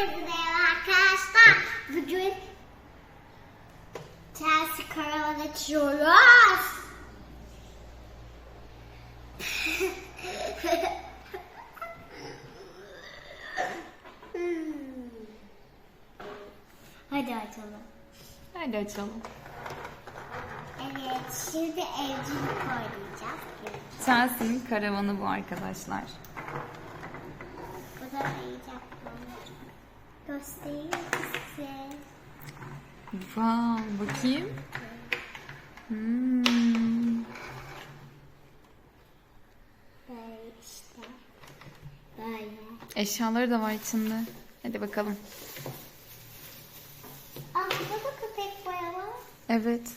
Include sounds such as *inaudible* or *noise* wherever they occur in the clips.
Herkese merhaba arkadaşlar. Bugün Chelsea karavan açıyoruz. Hadi açalım. Hadi açalım. Evet, şimdi evcilik oynayacağız. Chelsea'nin karavanı bu arkadaşlar. Bu da oyuncak Göstereyim size. Wow, bakayım. Hmm. Böyle işte. Böyle. Eşyaları da var içinde. Hadi bakalım. Aa burada da köpek boya var. Evet.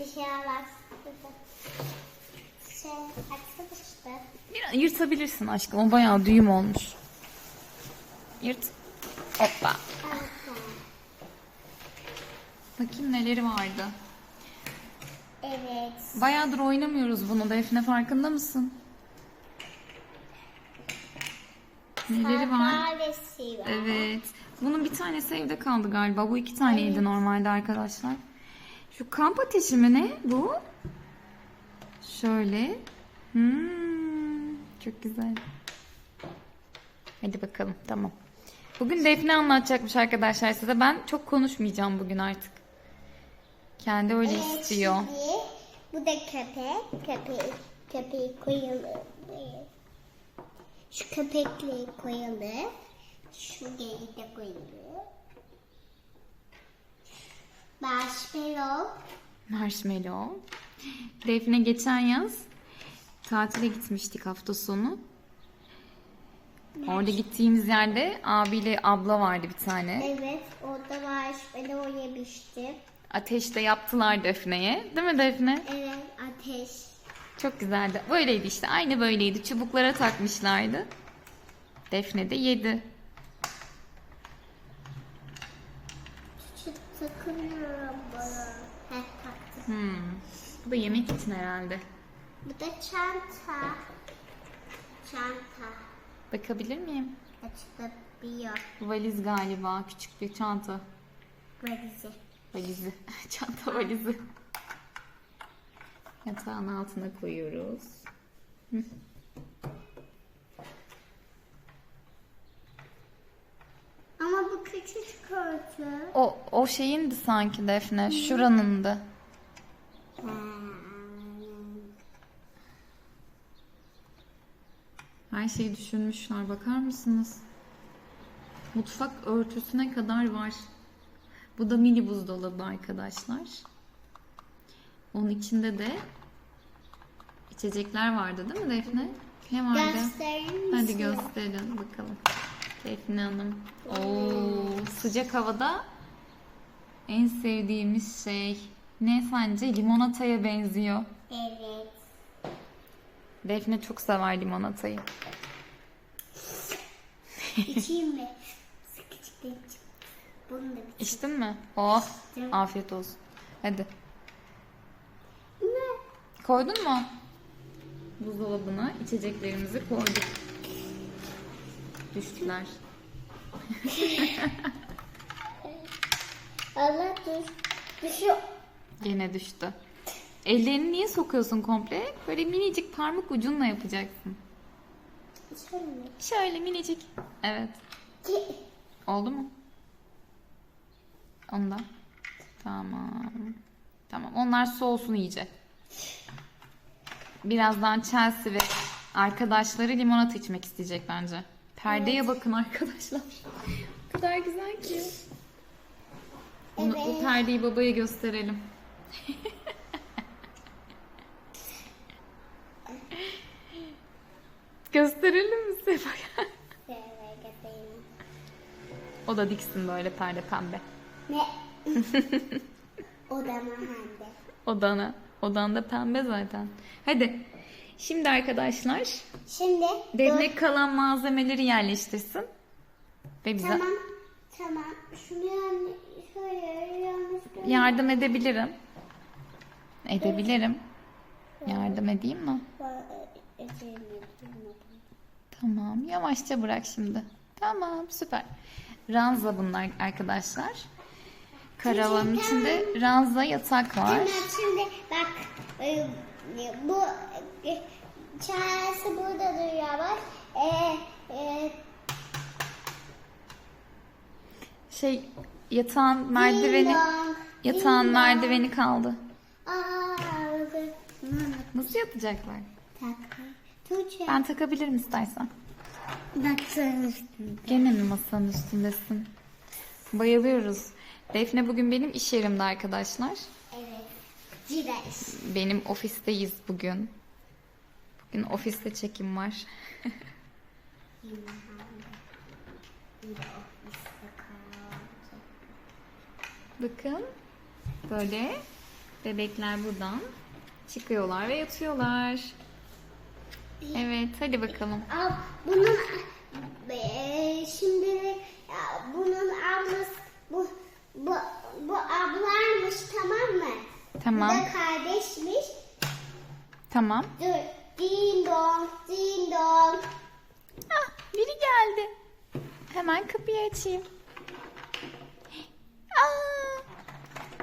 Bir şey var. Şey açsana işte. Bir yırtabilirsin aşkım. O bayağı düğüm olmuş. Yırt. Hoppa. Bakayım neleri vardı. Evet. Bayağıdır oynamıyoruz bunu. Defne farkında mısın? Neleri var? Sandalyesi var. Evet. Bunun bir tanesi evde kaldı galiba. Bu iki taneydi normalde arkadaşlar. Şu kamp ateşi mi ne bu? Şöyle. Hmm, çok güzel. Hadi bakalım tamam. Bugün Defne anlatacakmış arkadaşlar size. Ben çok konuşmayacağım bugün artık. Kendi öyle Evet, istiyor. şimdi bu da köpek. Köpeği, köpeği koyalım. Şu köpekliği koyalım. Şu geyi de koyalım. Marshmallow. Marshmallow. Defne geçen yaz tatile gitmiştik hafta sonu. Orada gittiğimiz yerde abiyle abla vardı bir tane. Evet, orada marshmallow yemiştim. Ateşte yaptılar Defne'ye. Değil mi Defne? Evet, ateş. Çok güzeldi. Böyleydi işte. Aynı böyleydi. Çubuklara takmışlardı. Defne de yedi. Şu takılıyorum bana. Heh, taktım. Hmm. Bu da yemek için herhalde. Bu da çanta. Çanta. Bakabilir miyim? Açılabiliyor. Valiz galiba. Küçük bir çanta. Valizi. Valizi. *laughs* Çanta valizi. Yatağın altına koyuyoruz. Ama bu küçücük örtü. O, o şeyindi sanki Defne. Şuranındı. Her şeyi düşünmüşler. Bakar mısınız? Mutfak örtüsüne kadar var. Bu da mini buzdolabı arkadaşlar. Onun içinde de içecekler vardı değil mi Defne? Ne vardı? Gösterir misin? Hadi gösterin bakalım. Defne Hanım. Oo, sıcak havada en sevdiğimiz şey ne sence? Limonataya benziyor. Defne çok sever limonatayı. İçeyim mi? Sıkıcık da içeyim. Bunu da bir İçtin mi? Oh, İçtim. afiyet olsun. Hadi. Ne? Koydun mu? Buzdolabına içeceklerimizi koyduk. Düştüler. *laughs* Allah dur. Düşüyor. Gene düştü. Ellerini niye sokuyorsun komple? Böyle minicik parmak ucunla yapacaksın. Şöyle? Şöyle minicik. Evet. Oldu mu? Ondan. Tamam. Tamam. Onlar soğusun iyice. Birazdan Chelsea ve arkadaşları limonata içmek isteyecek bence. Perdeye bakın arkadaşlar. O kadar güzel ki. Bu Evet. perdeyi babaya gösterelim. *laughs* Gösterelim mi *laughs* göstereyim. O da diksin böyle perde pembe. Ne? *laughs* Odama hem de. Odana. Odanda pembe zaten. Hadi. Şimdi arkadaşlar Şimdi Defne kalan malzemeleri yerleştirsin. Ve bize Tamam. Tamam. Şunu yani şöyle yanlış yardım edebilirim. Edebilirim. Yardım edeyim mi? Edeyim. Tamam. Yavaşça bırak şimdi. Tamam süper. Ranza bunlar arkadaşlar. Karavanın içinde ranza yatak var. Hemen şimdi bak e, bu e, çaresi burada duruyor bak. E, e, Şey yatağın merdiveni ding yatağın ding merdiveni kaldı. Aa. Nasıl yatacaklar? Tak. Tuğçe. Ben takabilirim istersen. Baksana. Gene mi masanın üstündesin? Bayılıyoruz. Defne bugün benim iş yerimde arkadaşlar. Evet. Cires. Benim ofisteyiz bugün. Bugün ofiste çekim var. *laughs* Bakın. Böyle bebekler buradan çıkıyorlar ve yatıyorlar. Hadi bakalım. Al, bunun e, şimdi ya, bunun ablası bu bu bu ablaymış tamam mı? Tamam. Bu da kardeşmiş. Tamam. Dur. Ding dong, ding dong. Ah, biri geldi. Hemen kapıyı açayım. Aa,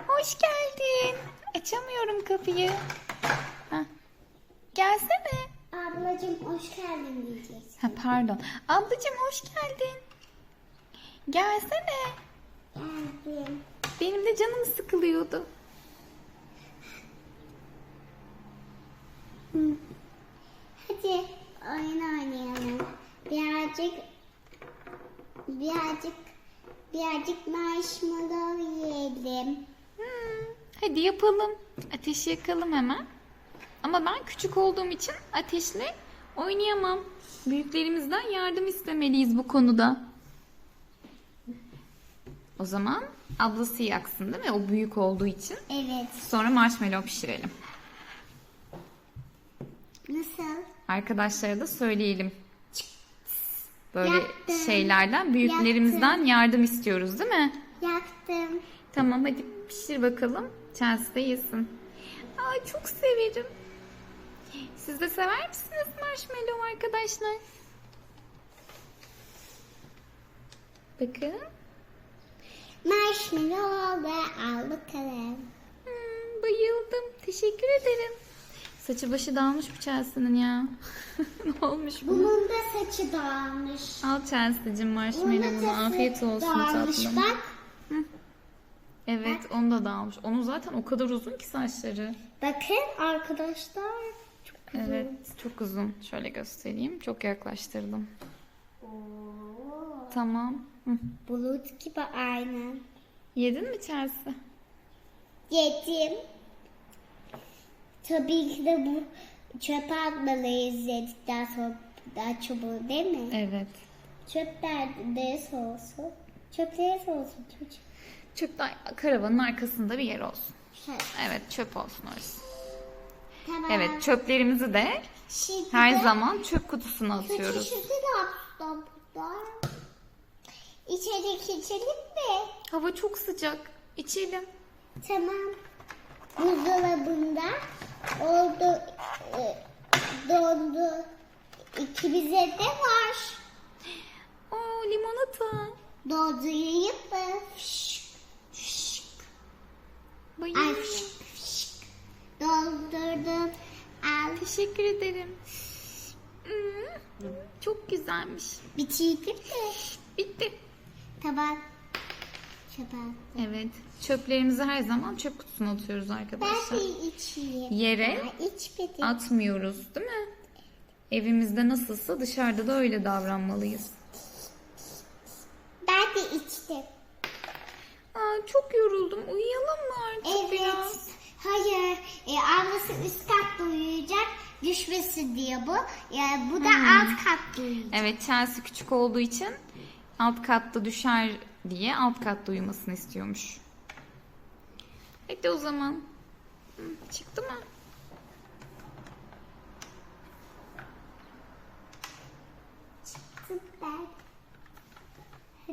hoş geldin. Açamıyorum kapıyı. Hah. Gelsene. Ablacığım hoş geldin diyeceğiz. Ha, pardon. Ablacığım hoş geldin. Gelsene. Geldim. Benim de canım sıkılıyordu. Hadi oyun oynayalım. Birazcık birazcık birazcık marshmallow yiyelim. Hmm, hadi yapalım. Ateşi yakalım hemen. Ama ben küçük olduğum için ateşle oynayamam. Büyüklerimizden yardım istemeliyiz bu konuda. O zaman ablası yaksın değil mi? O büyük olduğu için. Evet. Sonra marshmallow pişirelim. Nasıl? Arkadaşlara da söyleyelim. Böyle Yaptım. şeylerden büyüklerimizden yardım istiyoruz değil mi? Yaktım. Tamam hadi pişir bakalım. Chelsea de yesin. Ay çok severim. Siz de sever misiniz marshmallow arkadaşlar? Bakın. Marshmallow oldu. Al bakalım. Hmm, bayıldım. Teşekkür ederim. Saçı başı dağılmış bu Chelsea'nin ya. *laughs* ne olmuş bu? Bunun da saçı dağılmış. Al Chelsea'cim marshmallow'unu. Afiyet olsun dağılmış. tatlım. Bak. Evet onu da dağılmış. Onun zaten o kadar uzun ki saçları. Bakın arkadaşlar. Evet çok uzun. Şöyle göstereyim. Çok yaklaştırdım. Oo. Tamam. Hı. Bulut gibi aynen. Yedin mi Chelsea? Yedim. Tabii ki de bu çöpe atmalıyız yedikten sonra daha çubuğu değil mi? Evet. Çöp nerede olsun? Çöp neresi olsun çocuk? Çöp de karavanın arkasında bir yer olsun. Ha, Evet çöp olsun orası. Tamam. Evet çöplerimizi de Şimdi her de zaman çöp kutusuna atıyoruz. şutu ne yaptım burada? İçecek içelim mi? Hava çok sıcak. İçelim. Tamam. Buzdolabında oldu e, dondu. İkimize de var. Oo limonata. Doldurayım mı? Şşk. Ay, Bayılıyorum. Doldurdum. Al. Teşekkür ederim. Hmm, çok güzelmiş. Bitirdim mi? Bitti. Tamam. Tamam. Evet. Çöplerimizi her zaman çöp kutusuna atıyoruz Ben arkadaşlar. de içeyim. Yere içmedim. atmıyoruz değil mi? Evimizde nasılsa dışarıda da öyle davranmalıyız. Ben de içtim. Aa, çok yoruldum. Uyuyalım mı artık Evet. biraz? Hayır. E, ablası üst katta uyuyacak. Düşmesin diye bu. Yani bu da Hmm. alt katta uyuyacak. Evet Chelsea küçük olduğu için alt katta düşer diye alt katta uyumasını istiyormuş. Hadi o zaman. Çıktı mı? Süper.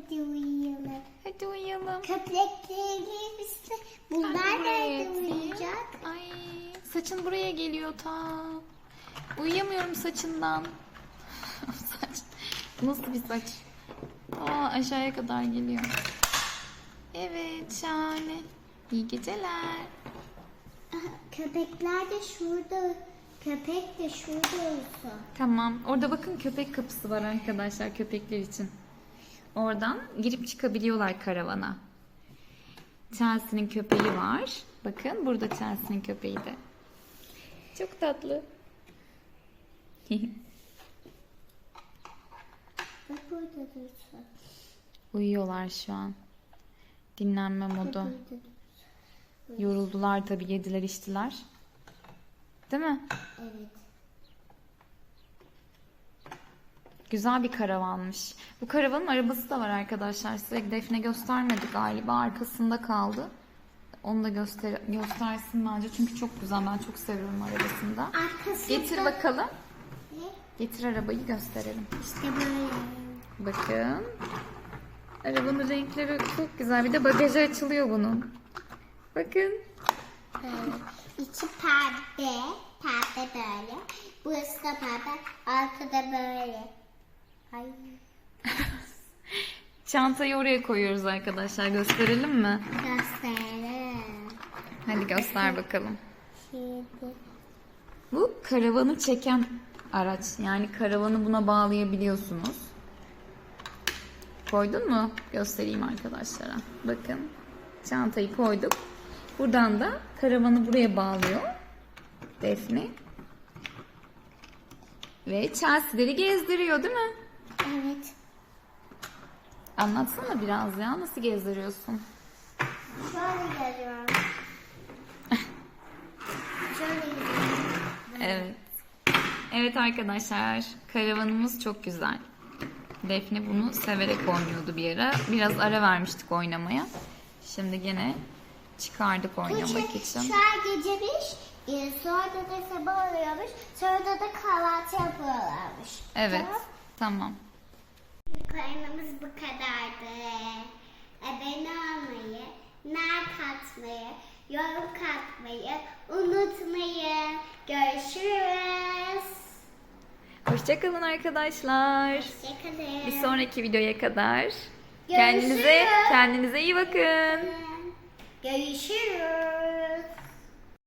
Hadi uyuyalım. Hadi uyuyalım. Köpeklerimiz de bunlar nerede uyuyacak? Ay saçın buraya geliyor ta. Uyuyamıyorum saçından. *laughs* Saç. Nasıl bir saç? ta aşağıya kadar geliyor. Evet şahane. İyi geceler. Köpekler de şurada. Köpek de şurada olsa. Tamam. Orada bakın köpek kapısı var arkadaşlar köpekler için. Oradan girip çıkabiliyorlar karavana. Chelsea'nin köpeği var. Bakın burada Chelsea'nin köpeği de. Çok tatlı. *laughs* Uyuyorlar şu an. Dinlenme modu. Yoruldular tabii yediler içtiler. Değil mi? Evet. Güzel bir karavanmış. Bu karavanın arabası da var arkadaşlar. Size Defne göstermedi galiba. Arkasında kaldı. Onu da göster göstersin bence. Çünkü çok güzel. Ben çok seviyorum arabasında. Arkasında. Getir bakalım. Ne? Getir arabayı gösterelim. İşte böyle. Bakın. Arabanın renkleri çok güzel. Bir de bagajı açılıyor bunun. Bakın. Böyle. İçi pembe. Pembe böyle. Burası da pembe. Arkada böyle. Ay. *laughs* Çantayı oraya koyuyoruz arkadaşlar. Gösterelim mi? Gösterelim. Hadi göster bakalım. Şimdi. Bu karavanı çeken araç. Yani karavanı buna bağlayabiliyorsunuz. Koydun mu? Göstereyim arkadaşlara. Bakın. Çantayı koyduk. Buradan da karavanı buraya bağlıyor. Defne. Ve Chelsea'leri gezdiriyor değil mi? Evet. Anlatsana biraz ya. Nasıl gezdiriyorsun? Şöyle geliyorum. Şöyle gidiyorum. Evet. Evet arkadaşlar, karavanımız çok güzel. Defne bunu severek oynuyordu bir ara. Biraz ara vermiştik oynamaya. Şimdi gene çıkardık oynamak için. Şu an gece bir, e, sonra da sabah oluyormuş, sonra da kahvaltı yapıyorlarmış. Evet, Tamam. tamam. Yorum katmayı unutmayın. Görüşürüz. Hoşçakalın arkadaşlar. Hoşçakalın. Bir sonraki videoya kadar kendinize Görüşürüz. kendinize iyi bakın. Görüşürüz.